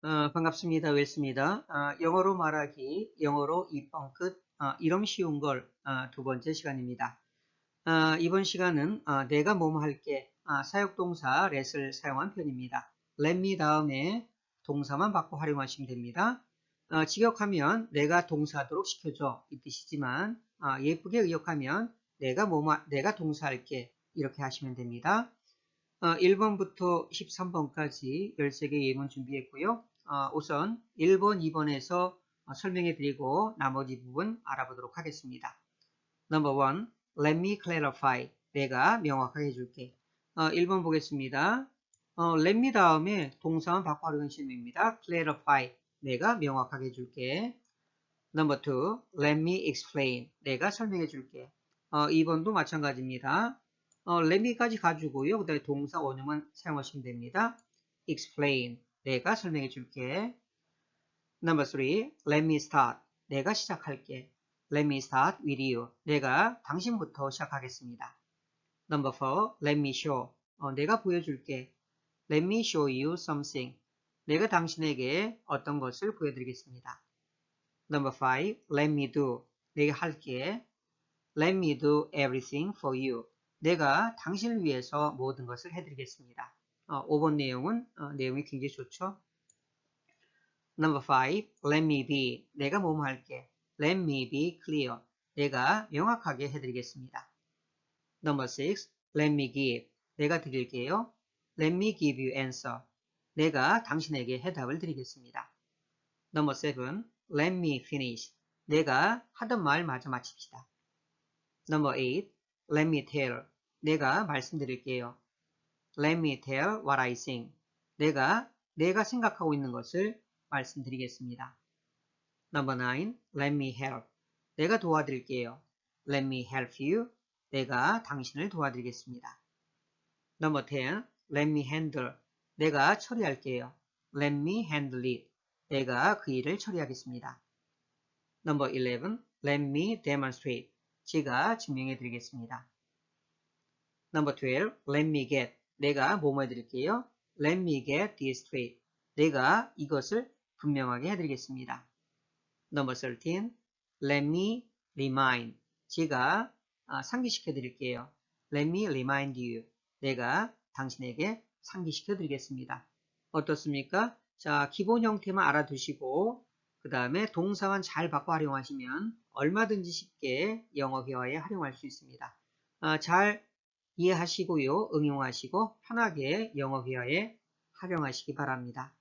어, 반갑습니다. 웰스입니다. 어, 영어로 말하기, 영어로 입번 끝, 어, 이름 쉬운 걸두 번째 시간입니다. 어, 이번 시간은 어, 내가 뭐뭐 할게 어, 사역동사 let을 사용한 편입니다. let me 다음에 동사만 바꿔 활용하시면 됩니다. 어, 직역하면 내가 동사하도록 시켜줘 이 뜻이지만 어, 예쁘게 의역하면 내가 뭐뭐 내가 동사할게 이렇게 하시면 됩니다. 어, 1번부터 13번까지 13개 예문 준비했고요. 어, 우선 1번, 2번에서 어, 설명해 드리고 나머지 부분 알아보도록 하겠습니다. Number 1. Let me clarify. 내가 명확하게 해줄게. 어, 1번 보겠습니다. 어, let me 다음에 동사만 바꿔 활용하시면 됩니다. clarify. 내가 명확하게 해줄게. Number 2. Let me explain. 내가 설명해 줄게. 어, 2번도 마찬가지입니다. 어, let me까지 가지고요. 그 다음에 동사 원형만 사용하시면 됩니다. explain. 내가 설명해 줄게. Number 3. Let me start. 내가 시작할게. Let me start with you. 내가 당신부터 시작하겠습니다. Number 4. Let me show. 어, 내가 보여줄게. Let me show you something. 내가 당신에게 어떤 것을 보여드리겠습니다. Number 5. Let me do. 내가 할게. Let me do everything for you. 내가 당신을 위해서 모든 것을 해드리겠습니다. 어, 5번 내용은 어, 내용이 굉장히 좋죠. Number 5. Let me be. 내가 뭐뭐 할게. Let me be clear. 내가 명확하게 해드리겠습니다. Number 6. Let me give. 내가 드릴게요. Let me give you answer. 내가 당신에게 해답을 드리겠습니다. Number 7. Let me finish. 내가 하던 말 마저 마칩시다. Number 8. Let me tell. 내가 말씀드릴게요. Let me tell what I think. 내가 내가 생각하고 있는 것을 말씀드리겠습니다. Number 9. Let me help. 내가 도와드릴게요. Let me help you. 내가 당신을 도와드리겠습니다. Number 10. Let me handle. 내가 처리할게요. Let me handle it. 내가 그 일을 처리하겠습니다. Number 11. Let me demonstrate. 제가 증명해 드리겠습니다. Number 12. Let me get. 내가 뭐뭐 해드릴게요. Let me get this straight. 내가 이것을 분명하게 해드리겠습니다. Number 13. Let me remind. 제가 아, 상기시켜 드릴게요. Let me remind you. 내가 당신에게 상기시켜 드리겠습니다. 어떻습니까? 자, 기본 형태만 알아두시고 그 다음에 동사만 잘 바꿔 활용하시면 얼마든지 쉽게 영어 회화에 활용할 수 있습니다. 아, 잘 이해하시고요. 응용하시고 편하게 영어 회화에 활용하시기 바랍니다.